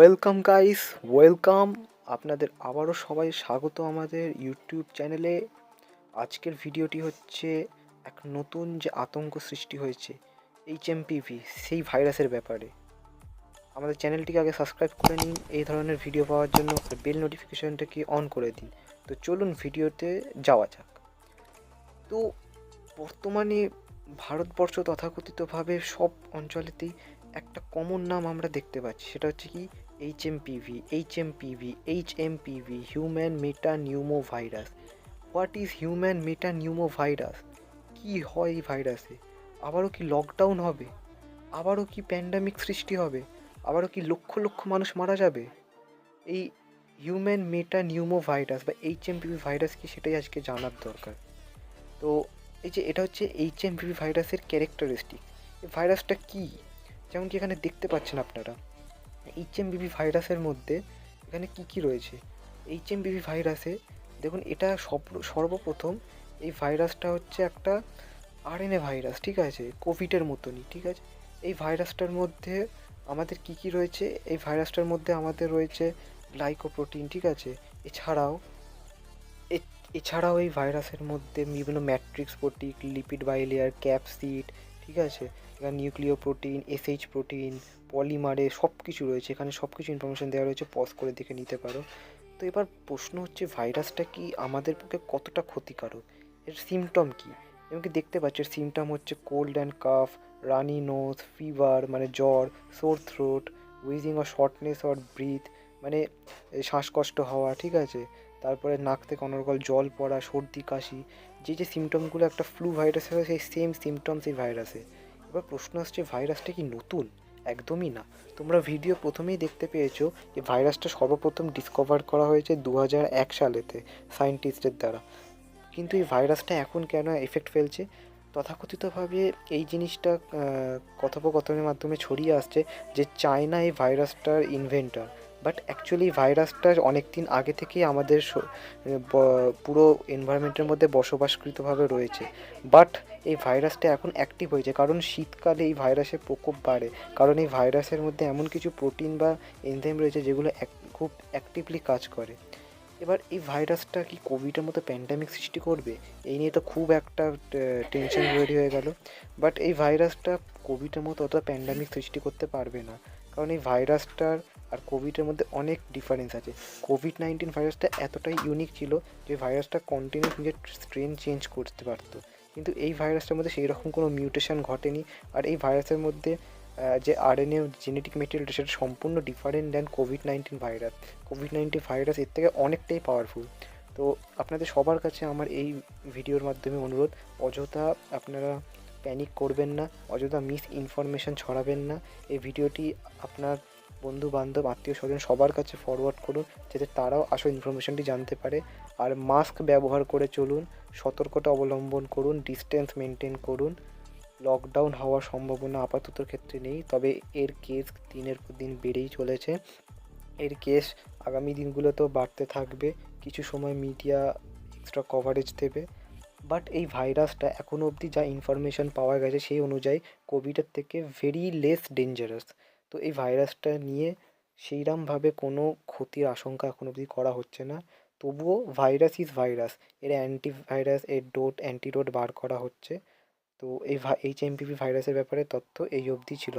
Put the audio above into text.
Welcome guys welcome আপনাদের আবারও সবাই স্বাগত আমাদের ইউটিউব চ্যানেলে আজকের ভিডিওটি হচ্ছে এক নতুন যে আতঙ্ক সৃষ্টি হয়েছে এইচ এমপিভি সেই ভাইরাসের ব্যাপারে। আমাদের চ্যানেলটিকে আগে সাবস্ক্রাইব করে নিন, এই ধরনের ভিডিও পাওয়ার জন্য বেল নোটিফিকেশনটাকে অন করে দিন। তো চলুন ভিডিওতে যাওয়া যাক। তো বর্তমানে ভারতবর্ষ তথাকথিতভাবে সব অঞ্চলেতেই একটা কমন নাম আমরা দেখতে পাচ্ছি। সেটা হচ্ছে কি? PV human metapneumovirus what is human meta pneumo কী হয় এই ভাইরাসে আবারও কি লকডাউন হবে? আবারও কি প্যান্ডামিক সৃষ্টি হবে? আবারও কি লক্ষ লক্ষ মানুষ মারা যাবে? এই হিউম্যান মেটা নিউমো ভাইরাস বা এইচ এম পিভি ভাইরাস কি সেটাই আজকে জানার দরকার। তো এই যে এটা হচ্ছে এইচ এম পিভি ভাইরাসের ক্যারেক্টারিস্টিক এই ভাইরাসটা কী? যেমন কি এখানে দেখতে পাচ্ছেন আপনারা। এইচ এম বিভি ভাইরাসের মধ্যে এখানে কি কি রয়েছে? এইচ এম বিভি ভাইরাসে দেখুন, এটা সব, সর্বপ্রথম এই ভাইরাসটা হচ্ছে একটা আরএনএ ভাইরাস, ঠিক আছে? কোভিডের মতনই, ঠিক আছে? এই ভাইরাসটার মধ্যে আমাদের কি কি রয়েছে? এই ভাইরাসটার মধ্যে আমাদের রয়েছে গ্লাইকোপ্রোটিন ঠিক আছে? এছাড়াও এছাড়াও এই ভাইরাসের মধ্যে বিভিন্ন ম্যাট্রিক্স প্রোটিক লিপিড বাইলেয়ার ক্যাপসিড ঠিক আছে? এখানে নিউক্লিয় প্রোটিন এসএইচ প্রোটিন পলিমারে সব কিছু রয়েছে, এখানে সব কিছু ইনফরমেশান দেওয়া রয়েছে পজ করে দেখে নিতে পারো। তো এবার প্রশ্ন হচ্ছে ভাইরাসটা কি আমাদের পক্ষে কতটা ক্ষতিকারক? এর সিমটম কি? এবং কি দেখতে পাচ্ছ, এর সিমটম হচ্ছে cold and cough runny nose fever মানে জ্বর sore throat wheezing or shortness or breath মানে শ্বাসকষ্ট হওয়া, ঠিক আছে? তারপরে নাক থেকে অনর্গল জল পড়া, সর্দি, কাশি, যে যে সিমটমগুলো একটা ফ্লু ভাইরাসে হয়, সেই সেম সিমটমস এই ভাইরাসে এবার প্রশ্ন আসছে ভাইরাসটা কি নতুন? একদমই না। তোমরা ভিডিও প্রথমেই দেখতে পেয়েছ যে ভাইরাসটা সর্বপ্রথম ডিসকভার করা হয়েছে দু এক সালেতে সায়েন্টিস্টের দ্বারা। কিন্তু এই ভাইরাসটা এখন কেন এফেক্ট ফেলছে? তথাকথিতভাবে এই জিনিসটা কথোপকথনের মাধ্যমে ছড়িয়ে আসছে যে চায়না এই ভাইরাসটার ইনভেন্টর বাট অ্যাকচুয়ালি ভাইরাসটা অনেক দিন আগে থেকেই আমাদের পুরো এনভায়রনমেন্টের মধ্যে বসবাসকৃতভাবে রয়েছে। বাট এই ভাইরাসটা এখন অ্যাক্টিভ হয়েছে। কারণ শীতকালে এই ভাইরাসের প্রকোপ বাড়ে। কারণ এই ভাইরাসের মধ্যে এমন কিছু প্রোটিন বা এনজাইম রয়েছে যেগুলো খুব অ্যাক্টিভলি কাজ করে। এবার এই ভাইরাসটা কি কোভিডের মতো প্যান্ডামিক সৃষ্টি করবে? এই নিয়ে তো খুব একটা টেনশন তৈরি হয়ে গেল। বাট এই ভাইরাসটা কোভিডের মতো অতটা প্যান্ডামিক সৃষ্টি করতে পারবে না। কারণ এই ভাইরাসটার আর কোভিডের মধ্যে অনেক ডিফারেন্স আছে। কোভিড নাইন্টিন ভাইরাসটা এতটাই ইউনিক ছিল যে ভাইরাসটা কন্টিনিউ নিজের স্ট্রেন চেঞ্জ করতে পারতো। কিন্তু এই ভাইরাসটার মধ্যে সেই রকম কোনো মিউটেশন ঘটেনি। আর এই ভাইরাসের মধ্যে যে আরএনএ জেনেটিক মেটেরিয়ালটা সেটা সম্পূর্ণ different than Covid nineteen virus Covid nineteen virus এর থেকে অনেকটাই পাওয়ারফুল তো আপনাদের সবার কাছে আমার এই ভিডিওর মাধ্যমে অনুরোধ, অযথা আপনারা প্যানিক করবেন না, অযথা মিস ইনফরমেশন ছড়াবেন না। এই ভিডিওটি আপনার বন্ধু বান্ধব আত্মীয় স্বজন সবার কাছে ফরওয়ার্ড করুন, যাতে তারাও আসল ইনফরমেশনটি জানতে পারে। আর মাস্ক ব্যবহার করে চলুন, সতর্কতা অবলম্বন করুন ডিস্টেন্স মেনটেন করুন। লকডাউন হওয়ার সম্ভাবনা আপাতত ক্ষেত্রে নেই, তবে এর কেস দিনের পর দিন বেড়েই চলেছে। এর কেস আগামী দিনগুলোতেও বাড়তে থাকবে, কিছু সময় মিডিয়া এক্সট্রা কভারেজ দেবে। বাট এই ভাইরাসটা এখনও অবধি যা ইনফরমেশন পাওয়া গেছে সেই অনুযায়ী কোভিডের থেকে ভেরি লেস ডেঞ্জারাস তো এই ভাইরাসটা নিয়ে সেইরমভাবে কোনো ক্ষতির আশঙ্কা এখন অবধি করা হচ্ছে না। তবুও ভাইরাস ইজ ভাইরাস এর অ্যান্টিভাইরাস এর ডোট অ্যান্টিডোট বার করা হচ্ছে। তো এই এইচ এমপিভি ভাইরাসের ব্যাপারে তথ্য এই অবধি ছিল।